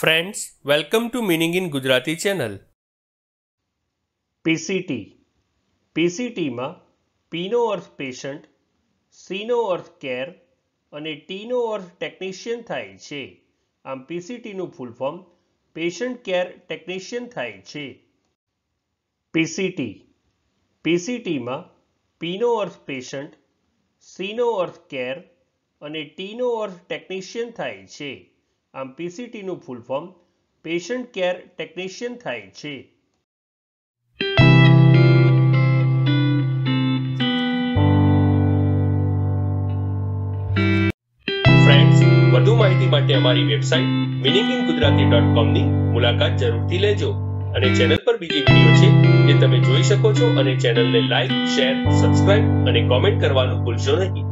Friends welcome to meaning in Gujarati channel PCT પીસીટીમાં પીનો અર્થ patient સીનો અર્થ કેર અને ટીનો અર્થ ટેકનિશિયન થાય છે. આમ પીસીટીનું full form patient care technician થાય છે. પીસીટી પીસીટીમાં પીનો અર્થ પેશન્ટ સીનો અર્થ કેર અને ટીનો અર્થ ટેકનિશિયન થાય છે. આમ પીસીટીનું full form patient care technician થાય છે. ફ્રેન્ડ્સ વધુ માહિતી માટે અમારી website meaning in Gujarati dot કોમની મુલાકાત જરૂરથી લેજો. અને ચેનલ પર બીજી વીડિયો છે જે તમે જોઈ શકો છો. અને ચેનલને લાઈક શેર સબસ્ક્રાઇબ અને કોમેન્ટ કરવાનું ભૂલશો નહીં.